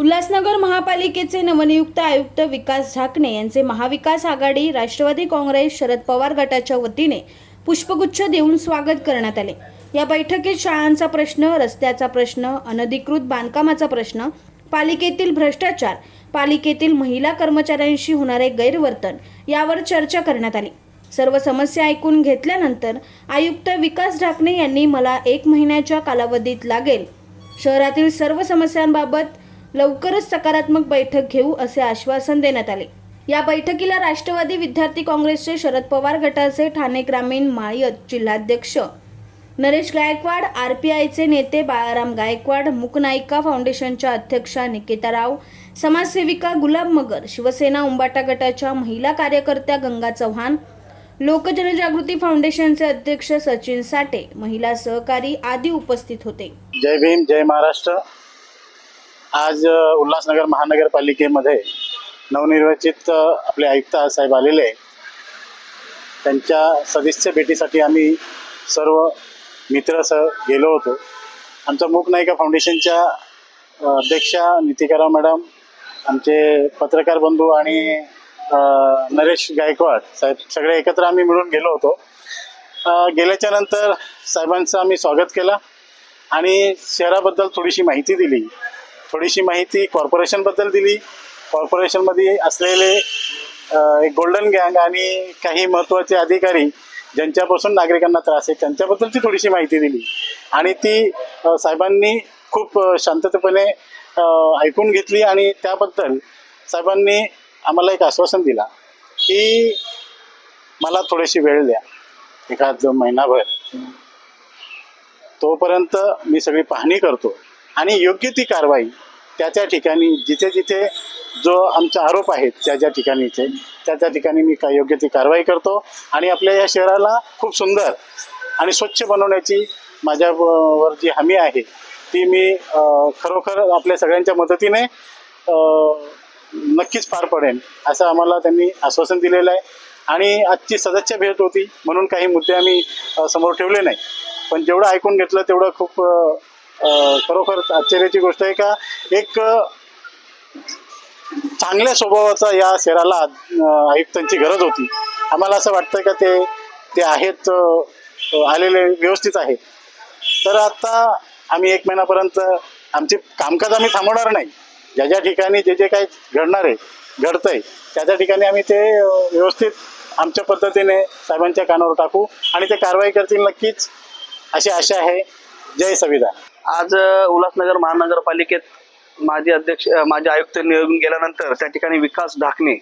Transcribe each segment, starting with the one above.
उल्हासनगर महापालिकेचे नवनियुक्त आयुक्त विकास झाकणे यांचे महाविकास आघाडी राष्ट्रवादी काँग्रेस शरद पवार गटाच्या वतीने पुष्पगुच्छ देऊन स्वागत करण्यात आले. या बैठकीत शाळांचा प्रश्न रस्त्याचा प्रश्न अनधिकृत बांधकामाचा प्रश्न पालिकेतील भ्रष्टाचार पालिकेतील महिला कर्मचाऱ्यांशी होणारे गैरवर्तन यावर चर्चा करण्यात आली. सर्व समस्या ऐकून घेतल्यानंतर आयुक्त विकास ढाकणे यांनी मला एक महिन्याच्या कालावधीत लागेल. शहरातील सर्व समस्यांबाबत लवकरच सकारात्मक बैठक घेऊ असे आश्वासन देण्यात आले. या बैठकीला राष्ट्रवादी विद्यार्थी काँग्रेसचे शरद पवार गटाचे ठाणे ग्रामीण माळी जिल्हाध्यक्ष नरेश गायकवाड आर पी आयचे नेते बाळाराम गायकवाड मुकनायिका फाउंडेशनच्या अध्यक्षा निकिता राव समाजसेविका गुलाब मगर शिवसेना उंबाटा गटाच्या महिला कार्यकर्त्या गंगा चव्हाण लोकजनजागृती फाउंडेशनचे अध्यक्ष सचिन साटे महिला सहकारी आदी उपस्थित होते. जय भीम जय महाराष्ट्र. आज उल्हासनगर महानगरपालिकेमध्ये नवनिर्वाचित आपले आयुक्त साहेब आलेले त्यांच्या सदस्य भेटीसाठी आम्ही सर्व मित्रसह गेलो होतो. आमच्या मूक नायिका फाउंडेशनच्या अध्यक्षा नितिकाराव मॅडम आमचे पत्रकार बंधू आणि नरेश गायकवाड साहेब सगळे एकत्र आम्ही मिळून गेलो होतो. गेल्याच्यानंतर साहेबांचं आम्ही स्वागत केलं आणि शहराबद्दल थोडीशी माहिती दिली. थोडीशी माहिती कॉर्पोरेशनबद्दल दिली. कॉर्पोरेशनमध्ये असलेले एक गोल्डन गँग आणि काही महत्त्वाचे अधिकारी ज्यांच्यापासून नागरिकांना त्रास आहे त्यांच्याबद्दलची थोडीशी माहिती दिली. आणि ती साहेबांनी खूप शांततेपणे ऐकून घेतली आणि त्याबद्दल साहेबांनी आम्हाला एक आश्वासन दिला की मला थोडीशी वेळ द्या. एखाद महिनाभर. तोपर्यंत मी सगळी पाहणी करतो आणि योग्य ती कारवाई त्या त्या ठिकाणी जिथे जिथे जो आमचा आरोप आहेत त्या ज्या ठिकाणीचे त्या त्या ठिकाणी मी काय योग्य ती कारवाई करतो. आणि आपल्या या शहराला खूप सुंदर आणि स्वच्छ बनवण्याची माझ्या वर जी हमी आहे ती मी खरोखर आपल्या सगळ्यांच्या मदतीने नक्कीच पार पडेन असं आम्हाला त्यांनी आश्वासन दिलेलं आहे. आणि आजची सदस्य भेट होती म्हणून काही मुद्दे आम्ही समोर ठेवले नाही. पण जेवढं ऐकून घेतलं तेवढं खूप खरोखरच खरोखर आश्चर्याची गोष्ट आहे का? एक चांगल्या स्वभावाचा या शहराला आयुक्तांची गरज होती. आम्हाला असं वाटतं का ते ते आहेत आलेले व्यवस्थित आहेत. तर आता आम्ही एक महिन्यापर्यंत आमचे कामकाज आम्ही थांबवणार नाही. ज्या ज्या ठिकाणी जे जे काही घडणार आहे घडतंय त्या त्या ठिकाणी आम्ही ते व्यवस्थित आमच्या पद्धतीने साहेबांच्या कानावर टाकू आणि ते कारवाई करतील नक्कीच अशी आशा आहे. जय संविधान. आज उल्हासनगर महानगरपालिकेत माजी अध्यक्ष माजी आयुक्त निवडून गेल्यानंतर त्या ठिकाणी विकास ढाकणे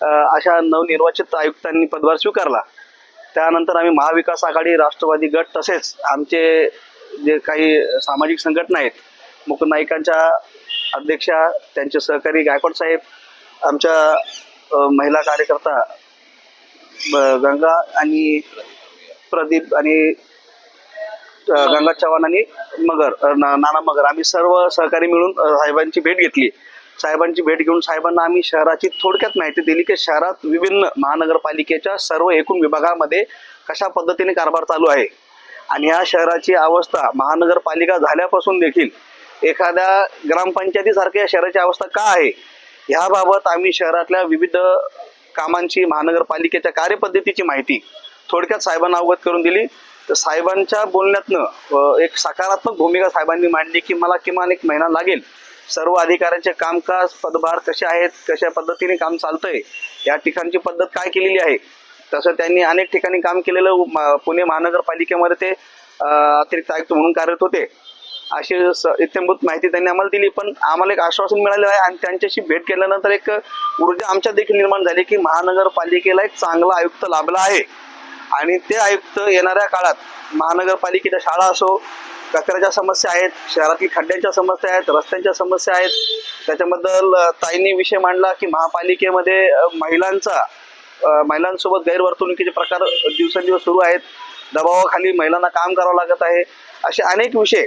अशा नवनिर्वाचित आयुक्तांनी पदभार स्वीकारला. त्यानंतर आम्ही महाविकास आघाडी राष्ट्रवादी गट तसेच आमचे जे काही सामाजिक संघटना आहेत मुकुंद नाईकांच्या अध्यक्षा त्यांचे सहकारी गायकवाड साहेब आमच्या महिला कार्यकर्ता गंगा आणि प्रदीप आणि गंगा चव्हाण आणि मगर नाना मगर. आम्ही सर्व सहकारी मिळून साहेबांची भेट घेतली. साहेबांची भेट घेऊन साहेबांना आम्ही शहराची थोडक्यात माहिती दिली की शहरात विभिन्न महानगरपालिकेच्या सर्व एकूण विभागामध्ये कशा पद्धतीने कारभार चालू आहे. आणि ह्या शहराची अवस्था महानगरपालिका झाल्यापासून देखील एखाद्या ग्रामपंचायतीसारख्या या शहराची अवस्था का आहे? ह्याबाबत आम्ही शहरातल्या विविध कामांची महानगरपालिकेच्या कार्यपद्धतीची माहिती थोडक्यात साहेबांना अवगत करून दिली. तर साहेबांच्या बोलण्यातनं एक सकारात्मक भूमिका साहेबांनी मांडली की मला किमान एक महिना लागेल. सर्व अधिकाऱ्यांचे कामकाज पदभार कसे आहेत कशा पद्धतीने काम चालतंय या ठिकाणची पद्धत काय केलेली आहे? तसं त्यांनी अनेक ठिकाणी काम केलेलं म- पुणे महानगरपालिकेमध्ये ते अतिरिक्त आयुक्त म्हणून कार्यरत होते. अशी स- इत्यंभूत माहिती त्यांनी आम्हाला दिली पण आम्हाला एक आश्वासन मिळालेलं आहे आणि त्यांच्याशी भेट केल्यानंतर एक ऊर्जा आमच्या देखील निर्माण झाली की महानगरपालिकेला एक चांगला आयुक्त लाभला आहे. आणि ते आयुक्त येणाऱ्या काळात महानगरपालिकेच्या शाळा असो कचऱ्याच्या समस्या आहेत शहरातील खड्ड्यांच्या समस्या आहेत रस्त्यांच्या समस्या आहेत. त्याच्याबद्दल ताईंनी विषय मांडला की महापालिकेमध्ये महिलांचा महिलांसोबत गैरवर्तणुकीचे प्रकार दिवसेंदिवस सुरू आहेत. दबावाखाली महिलांना काम करावं लागत आहे. असे अनेक विषय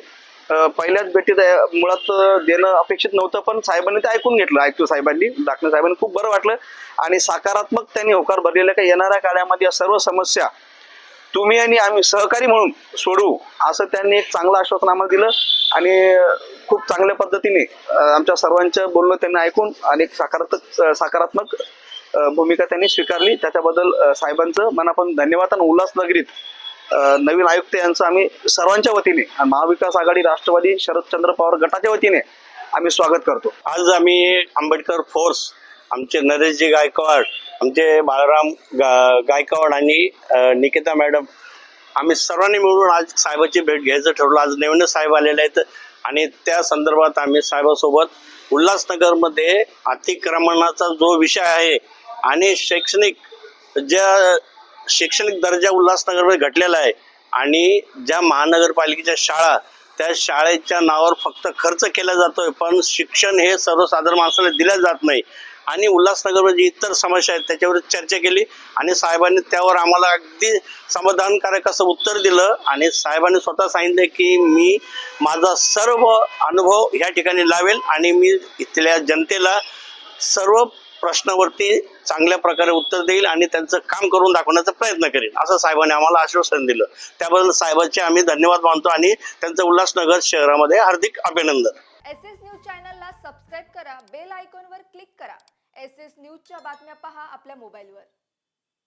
पहिल्याच भेटीत मुळात देणं अपेक्षित नव्हतं पण साहेबांनी ते ऐकून घेतलं ऐकतो साहेबांनी डाकणे साहेबांनी खूप बरं वाटलं. आणि सकारात्मक त्यांनी होकार भरलेल्या का येणाऱ्या काळामध्ये या सर्व समस्या तुम्ही आणि आम्ही सहकारी म्हणून सोडवू असं त्यांनी एक चांगलं आश्वासन आम्हाला दिलं. आणि खूप चांगल्या पद्धतीने आमच्या सर्वांचं बोलणं त्यांनी ऐकून आणि एक सकारात्मक सकारात्मक भूमिका त्यांनी स्वीकारली. त्याच्याबद्दल साहेबांचं मनापासून धन्यवाद आणि उल्हासनगरीत नवीन आयुक्त यांचं आम्ही सर्वांच्या वतीने महाविकास आघाडी राष्ट्रवादी शरदचंद्र पवार गटाच्या वतीने आम्ही स्वागत करतो. आज आम्ही आंबेडकर फोर्स आमचे नरेशजी गायकवाड आमचे बाळाराम गा गायकवाड आणि निकिता मॅडम आम्ही सर्वांनी मिळून आज साहेबाची भेट घ्यायचं ठरवलं. आज नवीन साहेब आलेले आहेत आणि त्या संदर्भात आम्ही साहेबासोबत उल्हासनगरमध्ये अतिक्रमणाचा जो विषय आहे आणि शैक्षणिक ज्या शैक्षणिक दर्जा उल्हासनगरमध्ये घटलेला आहे. आणि ज्या महानगरपालिकेच्या शाळा त्या शाळेच्या नावावर फक्त खर्च केला जातोय पण शिक्षण हे सर्वसाधारण माणसाला दिल्या जात नाही. आणि उल्हासनगरमध्ये जी इतर समस्या आहेत त्याच्यावर चर्चा केली आणि साहेबांनी त्यावर आम्हाला अगदी समाधानकारक असं उत्तर दिलं आणि साहेबांनी स्वतः सांगितलं की मी माझा सर्व अनुभव ह्या ठिकाणी लावेल आणि मी इथल्या जनतेला सर्व प्रश्नावरती चांगल्या प्रकारे उत्तर देईल आणि त्यांचं काम करून दाखवण्याचा प्रयत्न करेल. असं साहेबांनी आम्हाला आश्वासन दिलं. त्याबद्दल साहेबांचे आम्ही धन्यवाद मानतो आणि त्यांचं उल्हासनगर शहरामध्ये हार्दिक अभिनंदन. एस एस न्यूज चॅनलला सबस्क्राईब करा बेल आयकॉनवर क्लिक करा. एस एस न्यूजच्या बातम्या पहा आपल्या मोबाईलवर.